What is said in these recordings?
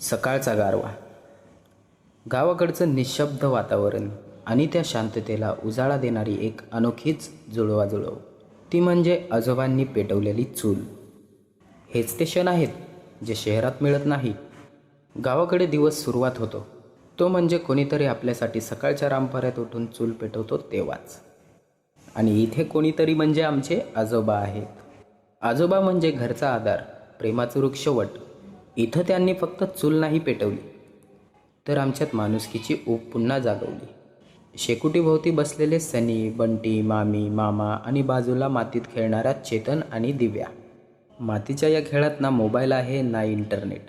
सकाळचा गारवा. गावाकडचं निशब्द वातावरण आणि त्या शांततेला उजाळा देणारी एक अनोखीच जुळवाजुळव. ती म्हणजे आजोबांनी पेटवलेली चूल. हेच ते क्षण आहेत जे शहरात मिळत नाही. गावाकडे दिवस सुरुवात होतो. तो म्हणजे कोणीतरी आपल्यासाठी सकाळच्या रामपाऱ्यात उठून चूल पेटवतो तेव्हाच. आणि इथे कोणीतरी म्हणजे आमचे आजोबा आहेत. आजोबा म्हणजे घरचा आधार प्रेमाचं वृक्षवट इथं त्यांनी फक्त चूल नाही पेटवली तर आमच्यात माणुसकीची ऊब पुन्हा जागवली. शेकुटीभोवती बसलेले सनी बंटी मामी मामा आणि बाजूला मातीत खेळणारा चेतन आणि दिव्या. मातीच्या या खेळात ना मोबाईल आहे ना इंटरनेट.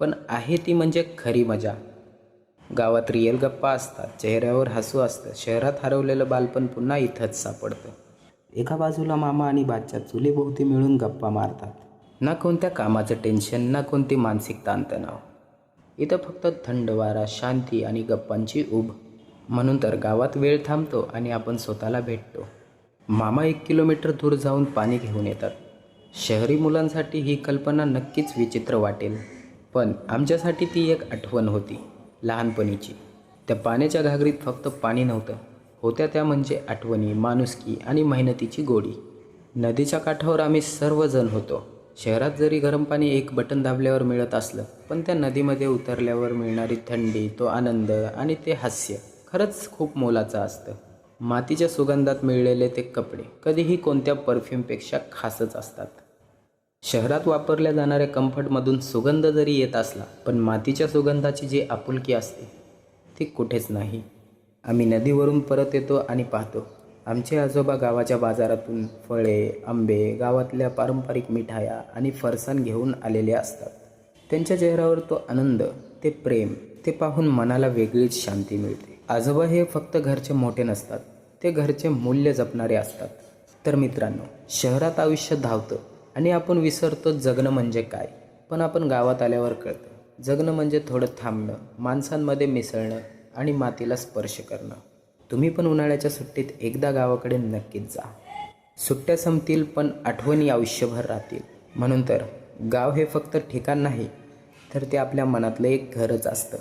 पण आहे ती म्हणजे खरी मजा. गावात रियल गप्पा असतात चेहऱ्यावर हसू असतं शहरात हरवलेलं बालपण पुन्हा इथंच सापडतं. एका बाजूला मामा आणि बादच्या चुलीभोवती मिळून गप्पा मारतात. ना कोणत्या कामाचं टेन्शन ना कोणती मानसिक ताणतणाव. इथं फक्त थंड वारा शांती आणि गप्पांची उब म्हणून तर गावात वेळ थांबतो आणि आपण स्वतःला भेटतो. मामा एक किलोमीटर दूर जाऊन पाणी घेऊन येतात. शहरी मुलांसाठी ही कल्पना नक्कीच विचित्र वाटेल. पण आमच्यासाठी ती एक आठवण होती लहानपणीची. त्या पाण्याच्या घागरीत फक्त पाणी नव्हतं. होत्या त्या म्हणजे आठवणी माणुसकी आणि मेहनतीची गोडी. नदीच्या काठावर आम्ही सर्वजण होतो. शहरात जरी गरम पाणी एक बटन दाबल्यावर मिळत असलं पण त्या नदीमध्ये उतरल्यावर मिळणारी थंडी तो आनंद आणि ते हास्य खरंच खूप मोलाचं असतं. मातीच्या सुगंधात मिळलेले ते कपडे कधीही कोणत्या परफ्यूमपेक्षा खासच असतात. शहरात वापरल्या जाणाऱ्या कम्फर्टमधून सुगंध जरी येत असला पण मातीच्या सुगंधाची जी आपुलकी असते ती कुठेच नाही. आम्ही नदीवरून परत येतो आणि पाहतो. आमचे आजोबा गावाच्या बाजारातून फळे आंबे गावातल्या पारंपरिक मिठाया आणि फरसाण घेऊन आलेले असतात. त्यांच्या चेहऱ्यावर तो आनंद ते प्रेम ते पाहून मनाला वेगळीच शांती मिळते. आजोबा हे फक्त घरचे मोठे नसतात ते घरचे मूल्य जपणारे असतात. तर मित्रांनो शहरात आयुष्य धावतं आणि आपण विसरतो जगणं म्हणजे काय? पण आपण गावात आल्यावर कळतं. जगणं म्हणजे थोडं थांबणं माणसांमध्ये मिसळणं आणि मातीला स्पर्श करणं. तुम्ही पण उन्हाळ्याच्या सुट्टीत एकदा गावाकडे नक्कीच जा. सुट्ट्या संपतील पण आठवणी आयुष्यभर राहतील. म्हणून तर गाव हे फक्त ठिकाण नाही तर ते आपल्या मनातलं एक घरच असतं.